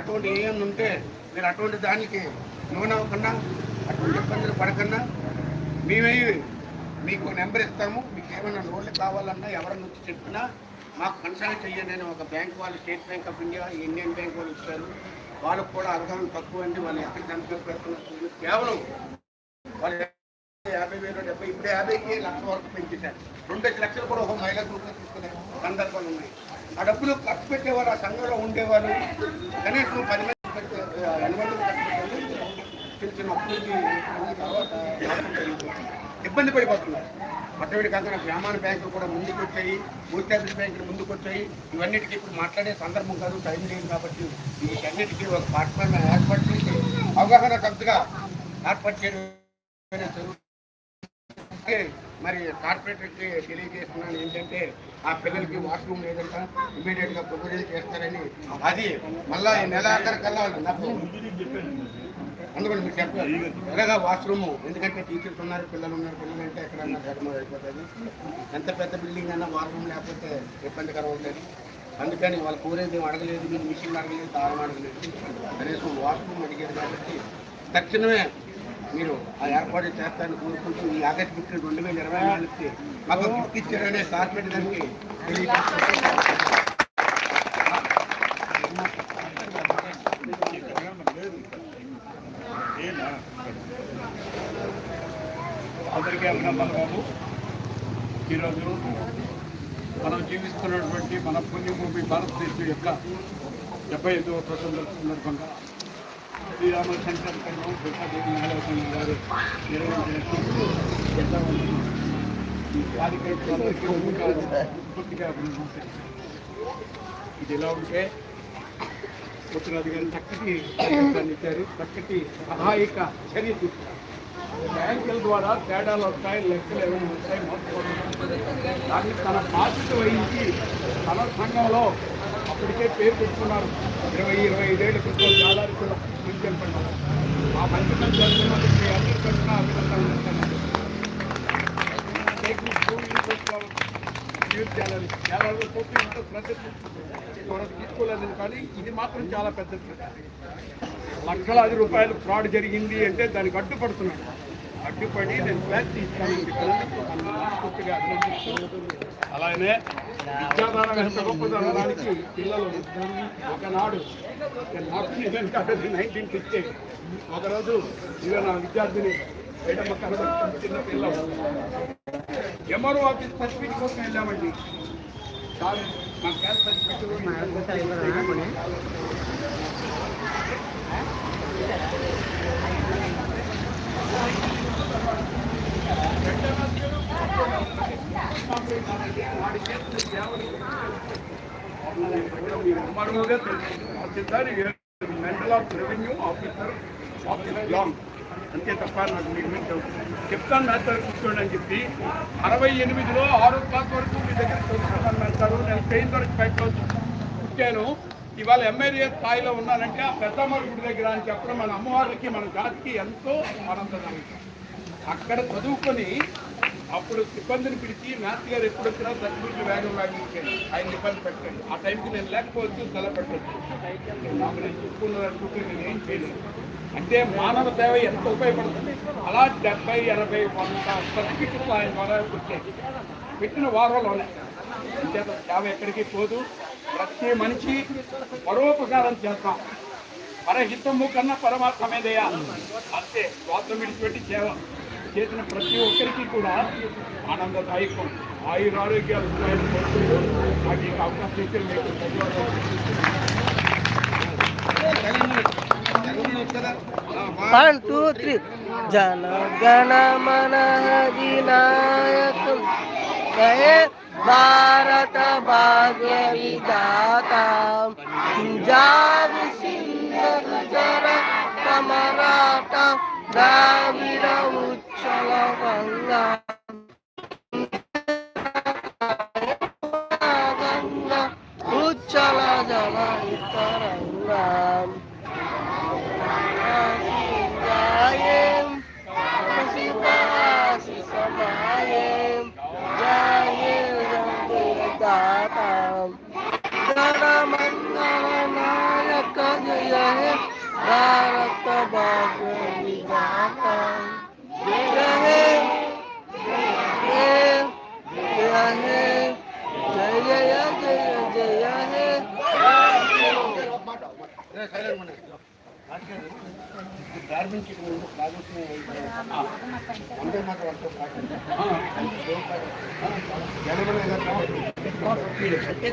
అటువంటి ఏమైనా ఉంటే మీరు అటువంటి దానికి లోనవ్వకుండా అటువంటి ఇబ్బందులు పడకుండా మేమే మీకు నెంబర్ ఇస్తాము. మీకు ఏమైనా లోన్లు కావాలన్నా ఎవరి వచ్చి చెప్పినా మాకు కన్సల్ట్ చేయండి అని ఒక బ్యాంక్ వాళ్ళు state bank of India Indian bank వాళ్ళు ఇచ్చారు వాళ్ళకు కూడా అవగాహన తక్కువ అండి వాళ్ళు ఎక్కడ కన్సల్ట్ పెడుతున్నారు. కేవలం వాళ్ళు యాభై వేలు డెబ్బై ఇప్పుడు యాభైకి లక్ష వరకు పెంచేశారు. రెండు లక్షలు కూడా ఒక మహిళా గ్రూప్లో తీసుకునే సందర్భాలు ఉన్నాయి. ఆ డబ్బులు ఖర్చు పెట్టేవారు ఆ సంఘంలో ఉండేవారు. కనీసం పది మంది పెట్టే చిన్న చిన్న అప్పులకి తర్వాత ఇబ్బంది పడిపోతున్నారు. మొట్టమొదటి కాకుండా గ్రామాల బ్యాంకులు కూడా ముందుకు వచ్చాయి పోస్ట్ బ్యాంకులు ముందుకు వచ్చాయి ఇవన్నిటికీ ఇప్పుడు మాట్లాడే సందర్భం కాదు టైం లేదు కాబట్టి వీటన్నిటికీ ఒక పార్ట్నర్ ఏర్పాటు చేసి అవగాహన కబ్జగా ఏర్పాటు చేయడం జరుగుతుంది. మరి కార్పొరేటర్కి తెలియజేస్తున్నాను ఏంటంటే ఆ పిల్లలకి వాష్రూమ్ లేదంట ఇమీడియట్గా ప్రొపోజల్ చేస్తారని. అది మళ్ళా ఈ నెల ఆఖరికల్లా నాకు అందుకని మీరు చెప్పారు ఎలాగా వాష్రూమ్ ఎందుకంటే టీచర్స్ ఉన్నారు పిల్లలు ఉన్నారు పిల్లలు అంటే ఎక్కడన్నా గడమ అయిపోతుంది. ఎంత పెద్ద బిల్డింగ్ అయినా వాష్రూమ్ లేకపోతే ఇబ్బందికరం అవుతుంది. అందుకని వాళ్ళు కోరేది అడగలేదు మీరు మిషన్ అడగలేదు తాళం అడగలేదు. కనీసం వాష్రూమ్ అడిగేది కాబట్టి తక్షణమే మీరు ఆ ఏర్పాటు చేస్తారని కోరుకుంటూ ఈ ఆగస్టు ఫిఫ్టీన్ రెండు వేల ఇరవై నాలుగుకి మాకు గిఫ్ట్ ఇచ్చారనే కార్పొరేట్ దానికి అందరికీ అభినందనలు బాబు ఈరోజు మనం జీవిస్తున్నటువంటి మన పుణ్యభూమి భారతదేశం యొక్క డెబ్బై ఐదవ స్వతంత్ర సందర్భంగా శ్రీరామ శంకర్ దుర్గాదేవి మహాలక్ష్మి గారు నిర్వహించినటువంటి ఎంతమంది ఈ కార్యక్రమాలకి పూర్తిగా ఇది ఎలా ఉంటే ఉత్తరాది గారు చక్కటి కార్యక్రమాన్ని ఇచ్చారు చక్కటి సహాయక చర్య తీసుకున్నారు బ్యాంకుల ద్వారా తేడాలు వస్తాయి లెక్కలు ఏమైనా వస్తాయి దానికి తన బాధ్యత వహించి తన సంఘంలో ఇప్పటికే పేరు పెట్టుకున్నారు ఇరవై ఇరవై ఐదేళ్ళ క్రితం జాలారి కూడా మంచి పడ్డారు ఆ మంచి పని చేస్తున్నందుకు మీ అందరి తరఫున అభినందనలు టెక్నిక్ యూనివర్సిటీ ఇంత మనం తీసుకోలేదు కానీ ఇది మాత్రం చాలా పెద్ద లక్షలాది రూపాయలు ఫ్రాడ్ జరిగింది అంటే దానికి అడ్డుపడుతున్నాడు అడ్డుపడి నేను ప్లాన్ తీస్తానండి పూర్తిగా అభినందిస్తూ అలానే విద్యాదానం ఎంత గొప్పదనడానికి పిల్లలు ఒకనాడు నాకు నైన్టీన్ ఫిఫ్టీ ఒకరోజు ఇక నా విద్యార్థిని బయటమ్మ కనబడుతుంది చిన్న పిల్లలు ఎంఆర్ఓ ఆఫీస్ సర్టిఫికేట్ కోసం వెళ్ళామండి. సార్ మా caste certificate mental of revenue officer of this block అంతే తప్ప నాకు మీకు మీకు చెప్తాను నా దగ్గర కూర్చోండి అని చెప్పి అరవై ఎనిమిదిలో ఆరో క్లాస్ వరకు మీ దగ్గర చదువుకున్నాను అంటారు నేను ట్రైన్ వరకు పై పుట్టాను ఇవాళ ఎమ్మెల్యే స్థాయిలో ఉన్నానంటే ఆ పెద్దమ్మ గుడి దగ్గర అని చెప్పడం మన అమ్మవారికి మన జాతికి ఎంతో ఆనందం అక్కడ చదువుకొని అప్పుడు సిబ్బందిని పిలిచి నాత్ గారు ఎప్పుడు వచ్చినా సర్టిఫికెట్లు వేగం వేగించాను ఆయన ఇబ్బంది పెట్టండి ఆ టైంకి నేను లేకపోవచ్చు తల పెట్టచ్చు నాకు నేను చెప్పుకున్నట్టు నేను ఏం చేయలేదు. అంటే మానవ సేవ ఎంత ఉపయోగపడుతుంది? అలా డెబ్బై ఎనభై వంద సర్టిఫికెట్లు ఆయన ద్వారా వచ్చాయి. పెట్టిన వారంలోనే. అంచేత సేవ ఎక్కడికి పోదు. ప్రతి మనిషి పరోపకారం చేస్తాం. పరహితము కన్నా పరమాత్మేదయా అంతే. స్వాతం విడిచిపెట్టి సేవ. చేసిన ప్రతి ఒక్కరికి కూడా ఆనందదాయకం ఆయుర ఆరోగ్యాలు ఉన్నాయని కోరుకుంటూ నాకు ఈ అవకాశం ఇచ్చిన మీకు ధన్యవాదాలు వన్ టూ త్రీ జన గణ మన అధినాయకం జయ భారత భాగ్య విధాత పంజాబ్ సింధ గుజర కమరాట ద్రావిడ صدق الله Chala, chala, chala, chala.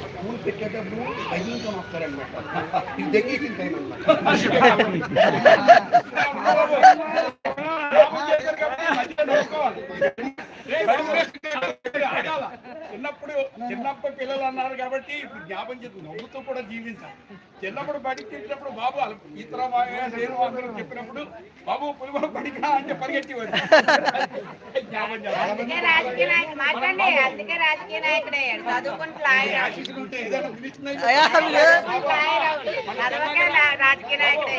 School పెట్టేటప్పుడు భయంతో వస్తారనమాట ఇది దగ్గర టైం చిన్నప్పుడు చిన్నప్పుడు పిల్లలు అన్నారు కాబట్టి ఇప్పుడు జ్ఞాపం చేసి నవ్వుతూ కూడా జీవించాలి చిన్నప్పుడు బడికి వెళ్ళినప్పుడు బాబు అల- ఇతర మా- నేను అందరూ చెప్పినప్పుడు బాబు పులిమ బడికా అని చెప్పి పరిగెత్తేవాడు జ్ఞాపం చేయాలి అందుకే రాజకీయ నాయకుడు మాట్లాడండి అందుకే రాజకీయ నాయకుడే చదువుకుంటూ లాయర్ ఆశీస్సులు ఉంటే ఏదైనా పిలిచినా అయ్యా వీళ్ళు లాయర్ అవును చదవకే లా- రాజకీయ నాయకుడే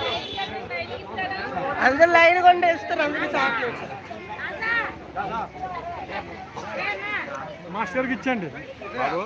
అందరు లైన్ కొండ వేస్తారు అందరికి సాక్షి మాస్టర్కి ఇచ్చండి బాబా